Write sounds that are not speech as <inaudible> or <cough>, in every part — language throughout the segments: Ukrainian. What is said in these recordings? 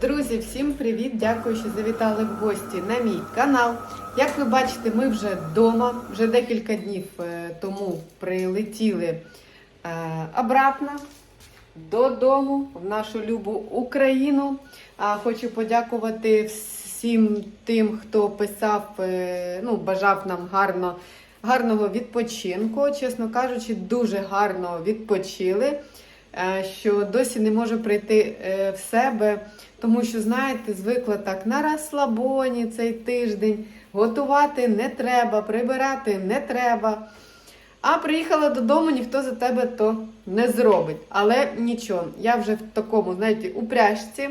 Друзі, всім привіт! Дякую, що завітали в гості на мій канал. Як ви бачите, ми вже вдома. Вже декілька днів е, тому прилетіли е, обратно додому, в нашу любу Україну. Хочу подякувати всім тим, хто писав, е, ну, бажав нам гарно, гарного відпочинку. Чесно кажучи, дуже гарно відпочили. Е, Що досі не можу прийти е, в себе, тому що, знаєте, звикла так на розслабоні цей тиждень. Готувати не треба, прибирати не треба. А приїхала додому, ніхто за тебе то не зробить. Але нічого, я вже в такому, знаєте, упряжці.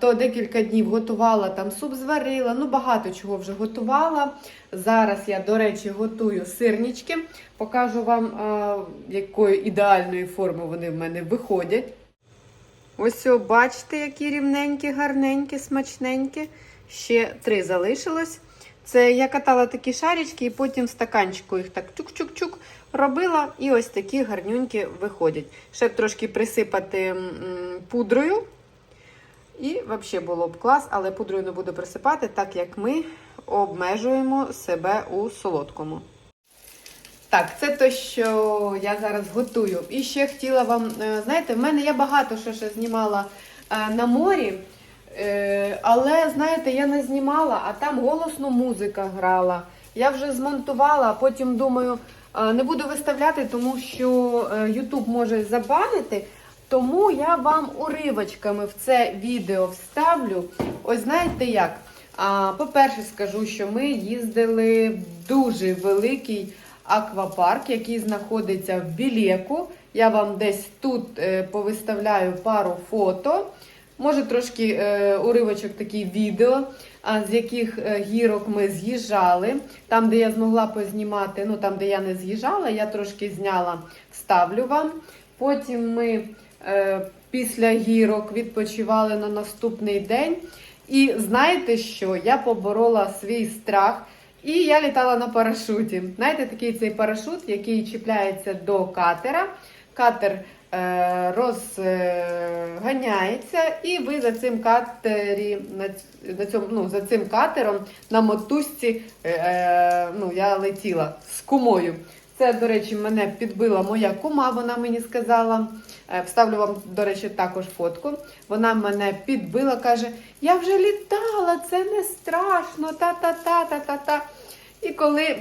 То декілька днів готувала, там суп зварила, ну багато чого вже готувала. Зараз я, до речі, готую сирнички. Покажу вам, якої ідеальної форми вони в мене виходять. Ось бачите, які рівненькі, гарненькі, смачненькі. Ще три залишилось. Це я катала такі шарічки і потім в стаканчику їх так чук-чук-чук робила. І ось такі гарнюнькі виходять. Ще б трошки присипати пудрою. І взагалі було б клас, але пудрою не буду присипати, так як ми обмежуємо себе у солодкому. Так, це те, що я зараз готую. І ще хотіла вам, е, знаєте, в мене я багато що ще знімала е, на морі, е, але, знаєте, я не знімала, а там голосно музика грала. Я вже змонтувала, а потім думаю, не буду виставляти, тому що YouTube може забанити. Тому я вам уривочками в це відео вставлю. Ось знаєте як? По-перше, скажу, що ми їздили в дуже великий аквапарк, який знаходиться в Білеку. Я вам десь тут е, повиставляю пару фото. Може, трошки е, уривочок такий відео, з яких е, гірок ми з'їжджали. Там, де я змогла познімати, ну там, де я не з'їжджала, я трошки зняла, вставлю вам. Потім ми після гірок відпочивали на наступний день. І знаєте що? Я поборола свій страх. І я літала на парашуті. Знаєте, такий цей парашут, який чіпляється до катера. Катер е, розганяється, і ви за цим катері, на цьому, ну, за цим катером на мотузці е, е, ну, я летіла з кумою. Це, до речі, мене підбила моя кума, вона мені сказала. Е, Вставлю вам, до речі, також фотку. Вона мене підбила, каже: Я вже літала, це не страшно, та-та-та-та-та-та. І коли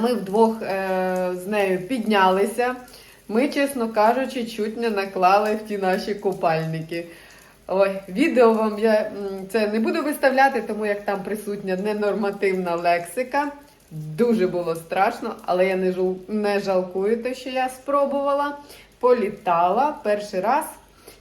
ми вдвох е, з нею піднялися, ми, чесно кажучи, чуть не наклали в ті наші купальники. Ой, відео вам я це не буду виставляти, тому як там присутня ненормативна лексика. Дуже було страшно, але я не, жал, не жалкую те, що я спробувала. Політала перший раз.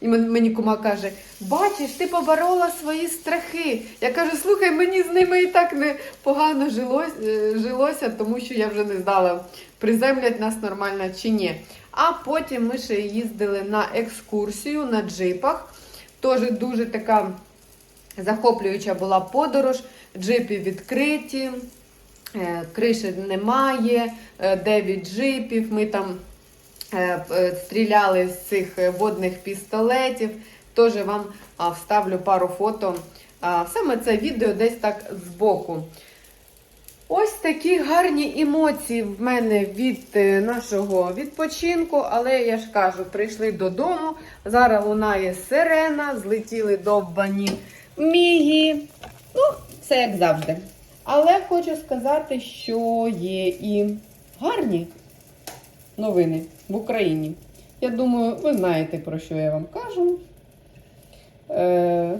І мені кума каже: бачиш, ти поборола свої страхи. Я кажу, слухай, мені з ними і так не погано жилось, е, жилося, тому що я вже не знала, приземлять нас нормально чи ні. А потім ми ще їздили на екскурсію на джипах. Теж дуже така захоплююча була подорож. Джипи відкриті, криші немає, 9 джипів. Ми там е, е, стріляли з цих е, водних пістолетів. Теж вам вставлю пару фото. Саме це відео десь так збоку. Ось такі гарні емоції в мене від е, нашого відпочинку, але я ж кажу, прийшли додому. Зараз лунає сирена, злетіли довбані мігі. Ну, все як завжди. Але хочу сказати, що є і гарні новини в Україні. Я думаю, ви знаєте, про що я вам кажу. Е...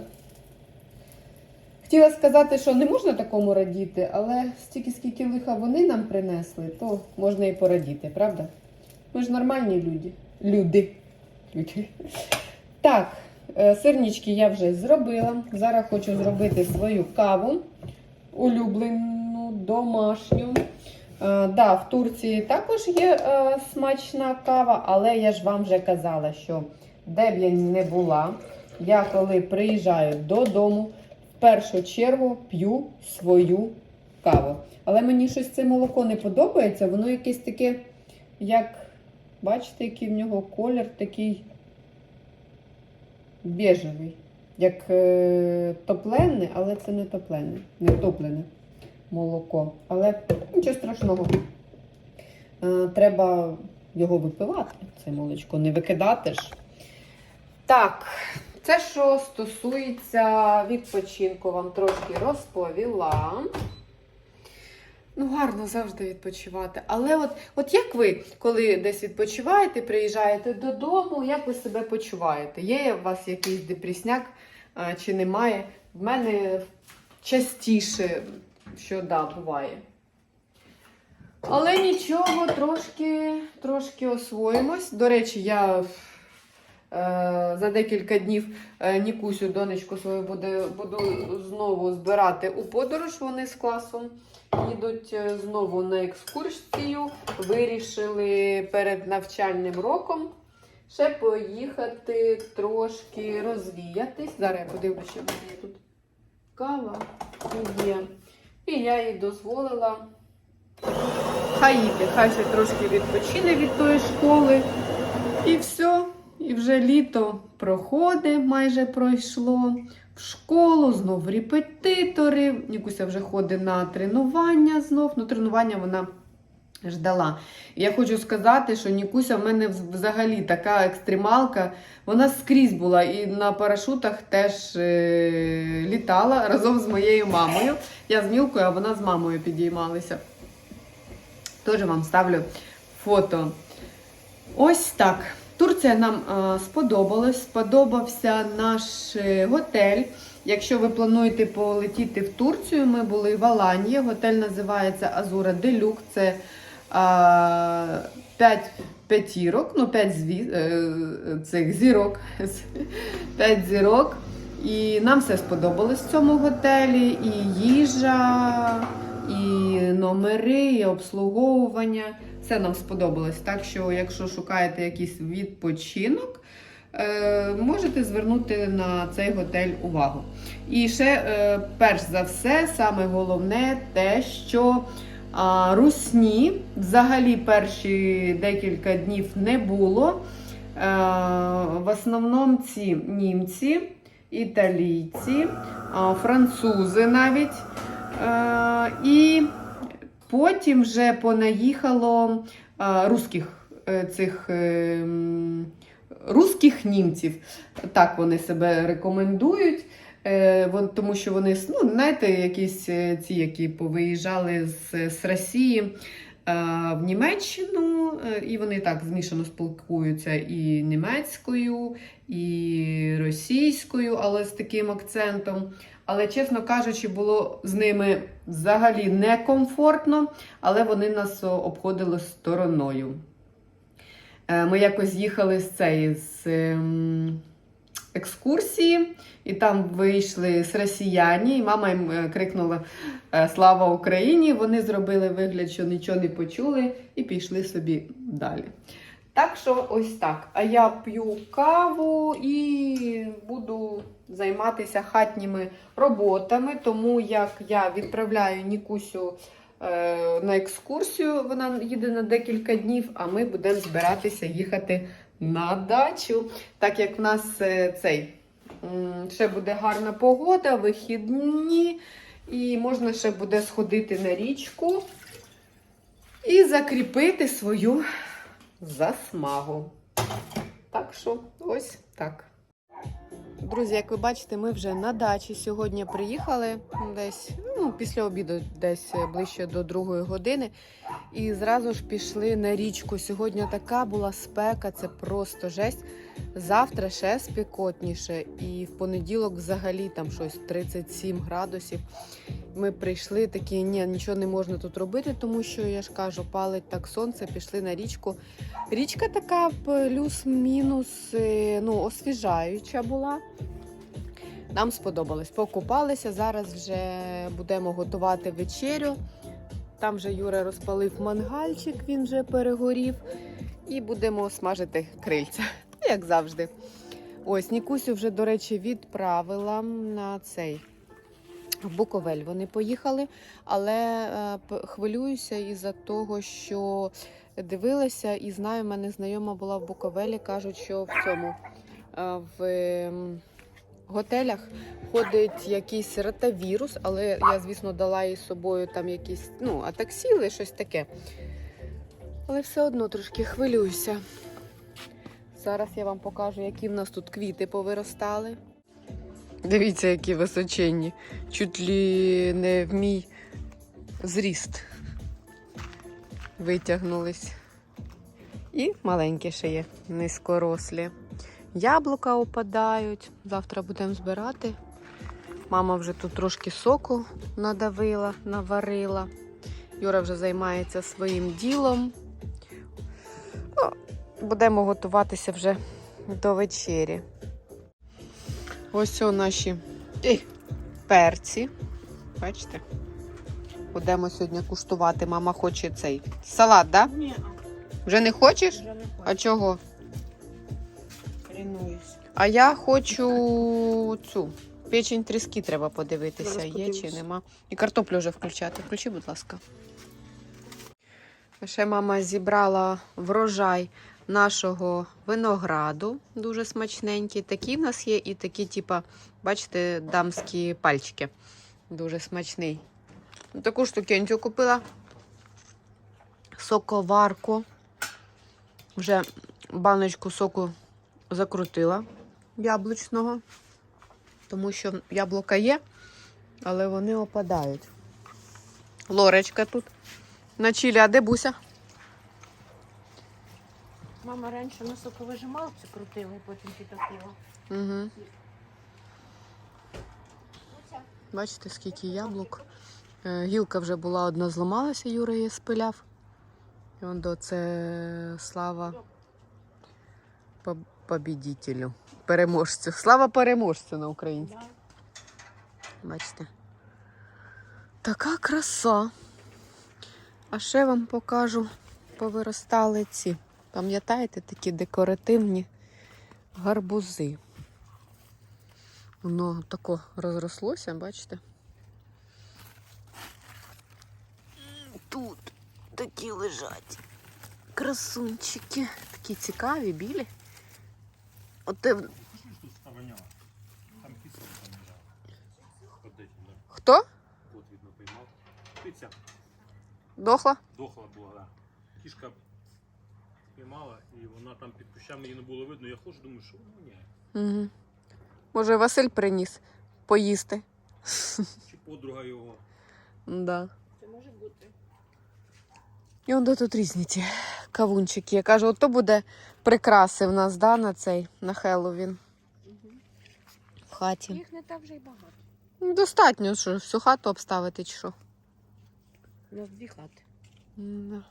Хотіла сказати, що не можна такому радіти, але стільки, скільки лиха вони нам принесли, то можна і порадіти, правда? Ми ж нормальні люди. Люди. Люди. Так, е, сирнички я вже зробила. Зараз хочу зробити свою каву улюблену, домашню. Е, да, в Турції також є е, смачна кава, але я ж вам вже казала, що де б я не була, я коли приїжджаю додому, в першу чергу п'ю свою каву. Але мені щось це молоко не подобається, воно якесь таке, як, бачите, який в нього колір такий бежевий. Як е, топлене, але це не топлене, не топлене молоко. Але нічого страшного. Е, треба його випивати, це молочко, не викидати ж. Так, це що стосується відпочинку, вам трошки розповіла. Ну, гарно завжди відпочивати. Але от, от як ви, коли десь відпочиваєте, приїжджаєте додому, як ви себе почуваєте? Є у вас якийсь депресняк чи немає? В мене частіше, що да, буває. Але нічого, трошки, трошки освоїмось. До речі, я е, за декілька днів е, Нікусю, донечку свою буде, буду знову збирати у подорож. Вони з класом їдуть е, знову на екскурсію. Вирішили перед навчальним роком ще поїхати трошки розвіятись. Зараз я подивлюся, що в мене тут кава є. І я їй дозволила. Хай їде, хай ще трошки відпочине від тої школи. І все. І вже літо проходить, майже пройшло. В школу, знов репетитори. Нікуся вже ходить на тренування знов. Ну, тренування вона ждала. Я хочу сказати, що Нікуся в мене взагалі така екстремалка. Вона скрізь була і на парашутах теж е- літала разом з моєю мамою. Я з Мілкою, а вона з мамою підіймалися. Теж вам ставлю фото. Ось так. Турція нам е, сподобалась. Сподобався наш е, готель. Якщо ви плануєте полетіти в Турцію, ми були в Аланії. Готель називається Азура Делюк. Це е, 5 п'ятірок, ну 5 зві, е, цих зірок. <laughs> 5 зірок. І нам все сподобалось в цьому готелі. І їжа, і номери, і обслуговування. Все нам сподобалось. Так що, якщо шукаєте якийсь відпочинок, е, можете звернути на цей готель увагу. І ще, е, перш за все, саме головне те, що а, русні взагалі перші декілька днів не було. Е, в основному ці німці, італійці, французи навіть. Е, і потім вже понаїхало а, русських е, цих е, русських німців. Так вони себе рекомендують. Е, тому що вони, ну, знаєте, якісь е, ці, які повиїжджали з, з Росії е, в Німеччину, і вони так змішано спілкуються і німецькою, і російською, але з таким акцентом. Але, чесно кажучи, було з ними взагалі некомфортно, але вони нас обходили стороною. Ми якось їхали з цієї з ем, екскурсії, і там вийшли з росіяні, і мама їм е, крикнула е, Слава Україні! Вони зробили вигляд, що нічого не почули, і пішли собі далі. Так що ось так. А я п'ю каву і буду займатися хатніми роботами, тому як я відправляю Нікусю е, на екскурсію, вона їде на декілька днів, а ми будемо збиратися їхати на дачу. Так як в нас е, цей ще буде гарна погода, вихідні, і можна ще буде сходити на річку і закріпити свою засмагу. Так що, ось так. Друзі, як ви бачите, ми вже на дачі сьогодні приїхали десь ну, після обіду, десь ближче до другої години. І зразу ж пішли на річку. Сьогодні така була спека, це просто жесть. Завтра ще спекотніше, і в понеділок взагалі там щось 37 градусів. Ми прийшли такі, ні, нічого не можна тут робити, тому що я ж кажу, палить так сонце, пішли на річку. Річка така плюс-мінус е, ну, освіжаюча була. Нам сподобалось. Покупалися. Зараз вже будемо готувати вечерю. Там вже Юра розпалив мангальчик, він вже перегорів. І будемо смажити крильця, як завжди. Ось, Нікусю вже, до речі, відправила на цей Буковель. Вони поїхали, але е, хвилююся із-за того, що дивилася і знаю, в мене знайома була в Буковелі. Кажуть, що в цьому е, в готелях ходить якийсь ротавірус, але я, звісно, дала їй собою там якісь, ну, атаксіли, щось таке. Але все одно трошки хвилююся. Зараз я вам покажу, які в нас тут квіти повиростали. Дивіться, які височенні. Чуть лі не в мій зріст витягнулись. І маленькі ще є, низькорослі. Яблука опадають. Завтра будемо збирати. Мама вже тут трошки соку надавила, наварила. Юра вже займається своїм ділом. Будемо готуватися вже до вечері. Ось о наші Ей, перці. Бачите? Будемо сьогодні куштувати. Мама хоче цей салат, так? Да? Ні, Вже не хочеш? вже не хочу. А чого? Рінуюсь. А я хочу цю печень тріски треба подивитися, Зараз є чи нема. І картоплю вже включати. Включи, будь ласка. Ще мама зібрала врожай нашого винограду, дуже смачненький. Такі в нас є, і такі, типа, бачите, дамські пальчики. Дуже смачний. Таку штукенцю купила. Соковарку. Вже баночку соку закрутила яблучного, тому що яблука є, але вони опадають. Лорочка тут на чилі, а де буся? Мама раніше на соковижималці крутила, потім підтопила. Угу. Бачите, скільки яблук. Е, Гілка вже була одна зламалася, Юра її спиляв. І он до це слава по- побідітелю, переможцю. Слава переможцю на українській. Бачите. Така краса. А ще вам покажу, повиростали ці. Пам'ятаєте, такі декоративні гарбузи. Воно тако розрослося, бачите? Тут такі лежать красунчики. Такі цікаві, білі. От те... Що ж тут ставаняла? Там кісно там лежала. Хто? Кот, видно, поймав. Птиця Дохла? дохла була, да. Кішка піймала, і вона там під кущами її не було видно. Я ходжу, думаю, що ні. Угу. Може, Василь приніс поїсти. Чи подруга його. Да. Це може бути. І он де тут різні ці кавунчики. Я кажу, ото буде прикраси в нас, да, на цей, на Хеллоуін в хаті. Їх не так вже й багато. Ну, Достатньо, що всю хату обставити чи що. У нас дві хати. Да.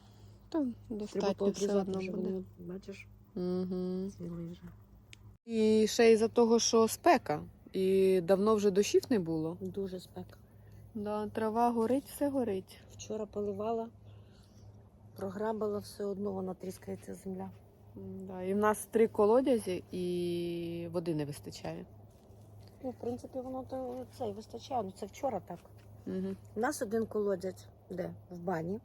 Та Треба достатньо все одно буде. бачиш, Угу. цвіли вже. І ще із-за того, що спека. І давно вже дощів не було. Дуже спека. Да, трава горить, все горить. Вчора поливала, програбила все одно, вона тріскається земля. Да. І в нас три колодязі і води не вистачає. Ну, в принципі, воно то це вистачає. Ну це вчора так. Угу. У нас один колодязь, де? В бані.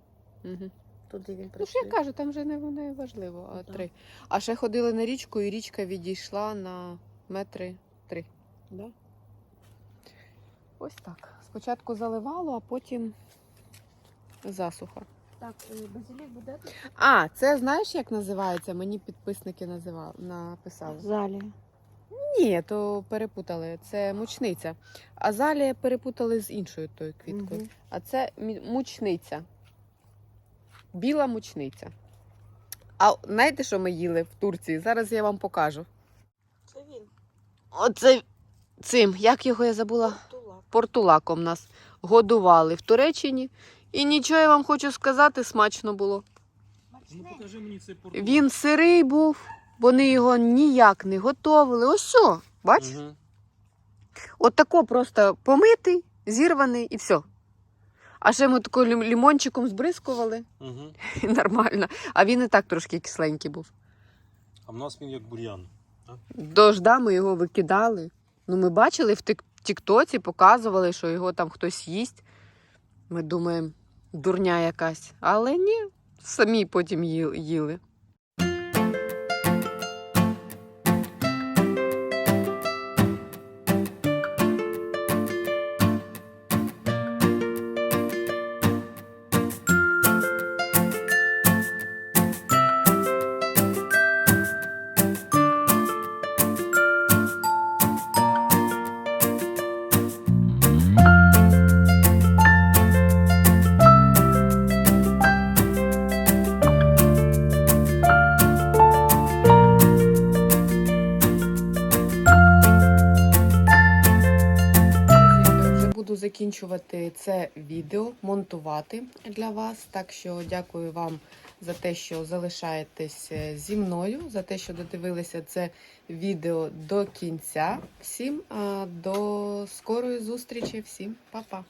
Угу. Туди він Ну, ж я кажу, там вже не, не важливо, а Ну, так. три. А ще ходили на річку, і річка відійшла на метри три. Да? Ось так. Спочатку заливало, а потім засуха. Так, е, базилік буде А, це знаєш, як називається? Мені підписники називали, написали. залі. Ні, то перепутали. Це мучниця. Азалія перепутали з іншою тою квіткою. Мгм. А це мі- мучниця. Біла мучниця. А знаєте, що ми їли в Турції? Зараз я вам покажу. Це він. Оце цим, як його я забула? Тулак. Портулаком нас годували в Туреччині. І нічого я вам хочу сказати, смачно було. Ну покажи мені цей портал. Він сирий був, вони його ніяк не готовили. Ось що, бач? Угу. От тако просто помитий, зірваний і все. А ще ми тако лім- лімончиком збризкували, Угу. і <laughs> нормально. А він і так трошки кисленький був. А в нас він як бур'ян. Дожда ми його викидали. Ну, ми бачили в тик- Тіктоці, показували, що його там хтось їсть. Ми думаємо, дурня якась. Але ні, самі потім ї- їли. Закінчувати це відео, монтувати для вас. Так що дякую вам за те, що залишаєтесь е, зі мною, за те, що додивилися це відео до кінця. Всім е, до скорої зустрічі, всім па-па!